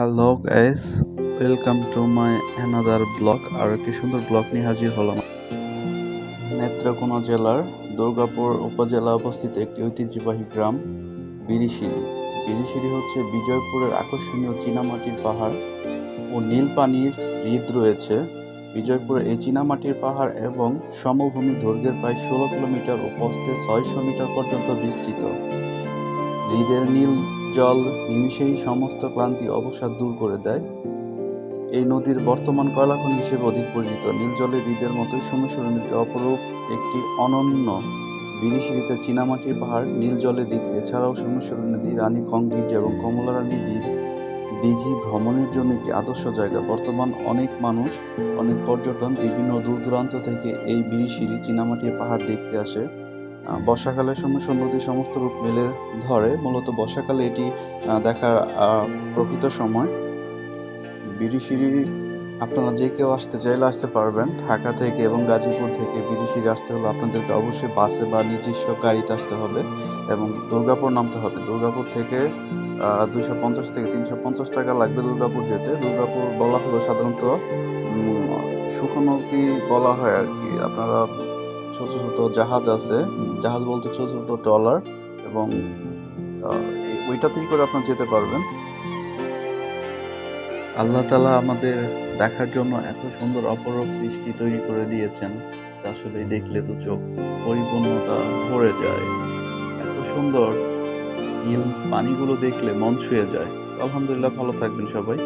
Hello guys welcome to my another blog আর একটি সুন্দর blog নিয়ে হাজির হলাম। নেত্রকোনা জেলার দুর্গাপুর উপজেলা অবস্থিত একটি ঐতিহ্যবাহী গ্রাম, বিরিশিরি। বিরিশিরি হচ্ছে বিজয়পুরের আকর্ষণীয় চীনামাটির পাহাড় ও নীল পানির হ্রদ রয়েছে। বিজয়পুরের এই চীনামাটির পাহাড় এবং সমভূমি দৈর্ঘ্যের প্রায় ষোলো কিলোমিটার ও প্রস্থে ছয়শো মিটার পর্যন্ত বিস্তৃত। হ্রদের নীল জল নিমিষেই সমস্ত ক্লান্তি অবসাদ দূর করে দেয়। এই নদীর বর্তমান কয়লাখনি হিসেবে অধিক পরিচিত নীল জলের হ্রদের মতোই সোমেশ্বর নদীর অপরূপ একটি অনন্য বিরিশিরিতে চীনামাটির পাহাড় নীল জলের হ্রদ এছাড়াও সোমেশ্বর নদী রানী কংগির্জা এবং কমলারানী দিঘ দিঘি ভ্রমণের জন্য একটি আদর্শ জায়গা। বর্তমান অনেক মানুষ, অনেক পর্যটন বিভিন্ন দূর দূরান্ত থেকে এই বিরিশিরি চীনামাটির পাহাড় দেখতে আসে। বর্ষাকালের সময় নদী সমস্ত রূপ মেলে ধরে। মূলত বর্ষাকালে এটি দেখার প্রকৃত সময়। বিরিশিরি আপনারা যে কেউ আসতে চাইলে আসতে পারবেন। ঢাকা থেকে এবং গাজীপুর থেকে বিরিশিরি আসতে হলে আপনাদেরকে অবশ্যই বাসে বা নিজস্ব গাড়িতে আসতে হবে এবং দুর্গাপুর নামতে হবে। দুর্গাপুর থেকে দুইশো পঞ্চাশ থেকে তিনশো পঞ্চাশ টাকা লাগবে দুর্গাপুর যেতে। দুর্গাপুর বলা হলো সাধারণত সুখনদী বলা হয় আর কি? আপনারা ছোট ছোট জাহাজ আছে। জাহাজ বলতে ছোট ছোট ট্রলার এবং ওইটাতেই করে আপনার যেতে পারবেন। আল্লাহ তালা আমাদের দেখার জন্য এত সুন্দর অপরূপ সৃষ্টি তৈরি করে দিয়েছেন আসলে দেখলে তো চোখ পরিপূর্ণতা ভরে যায়। এত সুন্দর নীল পানিগুলো দেখলে মন ছুঁয়ে যায়। আলহামদুলিল্লাহ, ভালো থাকবেন সবাই।